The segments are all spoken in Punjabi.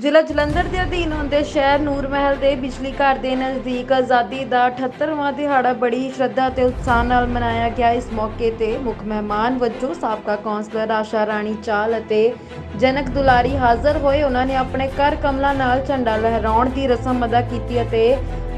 ਜ਼ਿਲ੍ਹਾ ਜਲੰਧਰ ਦੇ ਅਧੀਨ ਹੁੰਦੇ ਸ਼ਹਿਰ ਨੂਰ ਮਹਿਲ ਦੇ ਬਿਜਲੀ ਘਰ ਦੇ ਨਜ਼ਦੀਕ ਆਜ਼ਾਦੀ ਦਾ 78ਵਾਂ ਦਿਹਾੜਾ ਬੜੀ ਸ਼ਰਧਾ ਤੇ ਉਤਸ਼ਾਹ ਨਾਲ ਮਨਾਇਆ ਗਿਆ। ਇਸ ਮੌਕੇ ਤੇ ਮੁੱਖ ਮਹਿਮਾਨ ਵਜੋਂ ਸਾਬਕਾ ਕੌਂਸਲਰ ਆਸ਼ਾ ਰਾਣੀ ਚਾਲ ਅਤੇ ਜਨਕ ਦੁਲਾਰੀ ਹਾਜ਼ਰ ਹੋਏ। ਉਹਨਾਂ ਨੇ ਆਪਣੇ ਕਰ ਕਮਲਾਂ ਨਾਲ ਝੰਡਾ ਲਹਿਰਾਉਣ ਦੀ ਰਸਮ ਅਦਾ ਕੀਤੀ ਅਤੇ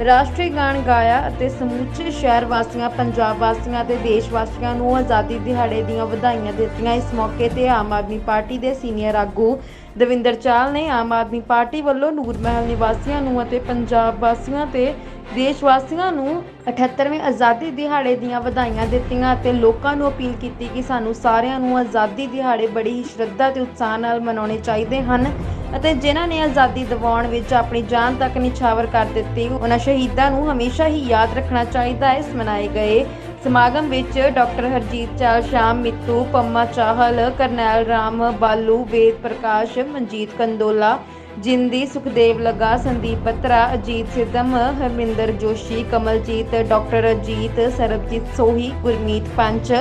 ਰਾਸ਼ਟਰੀ ਗਾਣ ਗਾਇਆ ਅਤੇ ਸਮੁੱਚੇ ਸ਼ਹਿਰ ਵਾਸੀਆਂ, ਪੰਜਾਬ ਵਾਸੀਆਂ ਤੇ ਦੇਸ਼ ਵਾਸੀਆਂ ਨੂੰ ਆਜ਼ਾਦੀ ਦਿਹਾੜੇ ਦੀਆਂ ਵਧਾਈਆਂ ਦਿੱਤੀਆਂ। ਇਸ ਮੌਕੇ ਤੇ ਆਮ ਆਦਮੀ ਪਾਰਟੀ ਦੇ ਸੀਨੀਅਰ ਆਗੂ ਦਵਿੰਦਰ ਚਾਲ ਨੇ ਆਮ ਆਦਮੀ ਪਾਰਟੀ ਵੱਲੋਂ ਨੂਰ ਮਹਿਲ ਨਿਵਾਸੀਆਂ ਨੂੰ ਅਤੇ ਪੰਜਾਬ ਵਾਸੀਆਂ ਤੇ ਦੇਸ਼ ਵਾਸੀਆਂ ਨੂੰ 78ਵੇਂ ਆਜ਼ਾਦੀ ਦਿਹਾੜੇ ਦੀਆਂ ਵਧਾਈਆਂ ਦਿੱਤੀਆਂ ਅਤੇ ਲੋਕਾਂ ਨੂੰ ਅਪੀਲ ਕੀਤੀ ਕਿ ਸਾਨੂੰ ਸਾਰਿਆਂ ਨੂੰ ਆਜ਼ਾਦੀ ਦਿਹਾੜੇ ਬੜੀ ਹੀ ਸ਼ਰਧਾ ਤੇ ਉਤਸ਼ਾਹ ਨਾਲ ਮਨਾਉਣੇ ਚਾਹੀਦੇ ਹਨ। ਅਤੇ ਜਿਨ੍ਹਾਂ ਨੇ ਆਜ਼ਾਦੀ ਦਿਵਾਉਣ ਵਿੱਚ ਆਪਣੀ ਜਾਨ ਤੱਕ ਨਿਛਾਵਰ ਕਰ ਦਿੱਤੀ, ਉਹਨਾਂ ਸ਼ਹੀਦਾਂ ਨੂੰ ਹਮੇਸ਼ਾ ਹੀ ਯਾਦ ਰੱਖਣਾ ਚਾਹੀਦਾ ਹੈ। ਇਸ ਮਨਾਏ ਗਏ ਸਮਾਗਮ ਵਿੱਚ ਡਾਕਟਰ ਹਰਜੀਤ ਚਾਲ, ਸ਼ਾਮ ਮਿੱਤੂ, ਪੰਮਾ ਚਾਹਲ, ਕਰਨੈਲ ਰਾਮ ਬਾਲੂ, ਵੇਦ ਪ੍ਰਕਾਸ਼, Manjeet Kandola Jindi Sukhdev Laga, Sandeep Batra Ajit Sidham, Harminder Joshi, Kamaljit, doctor Ajit, Sarabjit Sohi, Gurmeet panch,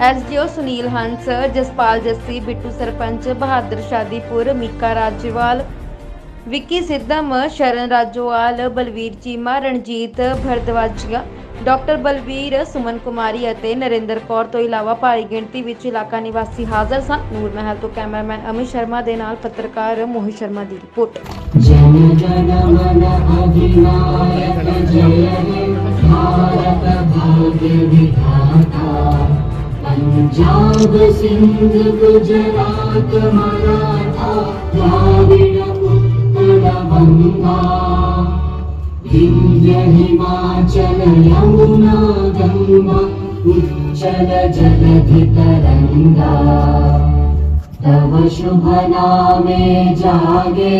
SDO Sunil Hans, Jaspal Jassi, Bittu sarpanch, Bahadar Shadipur, Mika Rajewal, Vicky Sidham, Sharan Rajowal, Balvir Cheema, Ranjit Bhardwajia doctor Balvir Suman Kumari ਅਤੇ ਨਰਿੰਦਰ ਕੌਰ ਤੋਂ ਇਲਾਵਾ ਭਾਰੀ ਗਿਣਤੀ ਵਿੱਚ ਇਲਾਕਾ ਨਿਵਾਸੀ ਹਾਜ਼ਰ ਸਨ ਨੂਰ ਮਹਿਲ ਤੋਂ ਕੈਮਰਾਮੈਨ ਅਮਿਤ ਸ਼ਰਮਾ ਦੇ ਨਾਲ ਪੱਤਰਕਾਰ ਮੋਹਿਤ ਸ਼ਰਮਾ ਦੀ ਰਿਪੋਰਟ जन गण मन अधिनायक जय हे भारत भाग्य विधाता पंजाब सिंध गुजरात मराठा द्राविड उत्कल बंगा विंध्य हिमाचल यमुना गंगा उच्चल जलधि तरंगा तव शुभ नामे जागे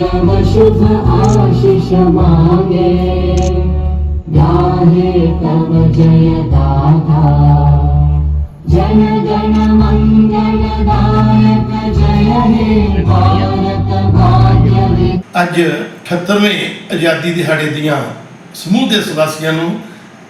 तव शुभ आशीष मागे गाहे तव जय दाता जन गण मंगल दायक जय हे भारत भाग्य विधाता ਅੱਜ 78ਵੇਂ ਆਜ਼ਾਦੀ ਦਿਹਾੜੇ ਦੀਆਂ ਸਮੂਹ ਦੇ ਸਵਾਸੀਆਂ ਨੂੰ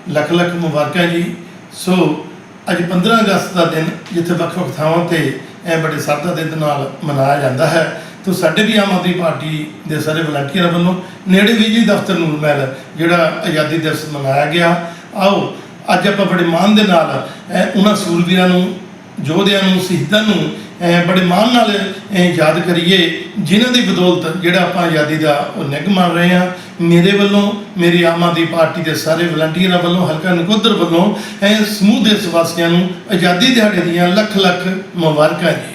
ਲੱਖ ਲੱਖ ਮੁਬਾਰਕਾਂ ਜੀ। ਸੋ ਅੱਜ 15 ਅਗਸਤ ਦਾ ਦਿਨ ਜਿੱਥੇ ਵੱਖ-ਵੱਖ ਥਾਵਾਂ ਤੇ ਇਹ ਬੜੇ ਸਰਦਾ ਦੇ ਨਾਲ ਮਨਾਇਆ ਜਾਂਦਾ ਹੈ। ਤੋ ਸਾਡੇ ਵੀ ਆਮ ਆਦਮੀ ਪਾਰਟੀ ਦੇ ਸਾਰੇ ਵਲੰਟੀਅਰਾਂ ਵੱਲੋਂ ਨੇੜੇ ਬਿਜਲੀ ਦਫ਼ਤਰ ਨੂਰ ਮਹਿਲ ਜਿਹੜਾ ਆਜ਼ਾਦੀ ਦਿਵਸ ਮਨਾਇਆ ਗਿਆ। ਆਓ, ਅੱਜ ਆਪਾਂ ਬੜੇ ਮਾਣ ਦੇ ਨਾਲ ਇਹ ਉਹਨਾਂ ਸੂਰਬੀਰਾਂ ਨੂੰ ਯੋਧਿਆਂ ਨੂੰ, ਸ਼ਹੀਦਾਂ ਨੂੰ ਅਹ ਬੜੇ ਮਾਣ ਨਾਲ ਯਾਦ ਕਰੀਏ, ਜਿਨ੍ਹਾਂ ਦੀ ਬਦੌਲਤ ਜਿਹੜਾ ਆਪਾਂ ਆਜ਼ਾਦੀ ਦਾ ਉਹ ਨਿੱਘ ਮਾਣ ਰਹੇ ਹਾਂ, ਮੇਰੇ ਵੱਲੋਂ, ਮੇਰੀ ਆਮ ਆਦਮੀ ਪਾਰਟੀ ਦੇ ਸਾਰੇ ਵਲੰਟੀਅਰਾਂ ਵੱਲੋਂ, ਹਲਕਾ ਨਕੋਦਰ ਵੱਲੋਂ ਇਹ ਸਮੂਹ ਦੇਸ਼ ਵਾਸੀਆਂ ਨੂੰ ਆਜ਼ਾਦੀ ਦਿਹਾੜੇ ਦੀਆਂ ਲੱਖ ਲੱਖ ਮੁਬਾਰਕਾਂ ਜੀ।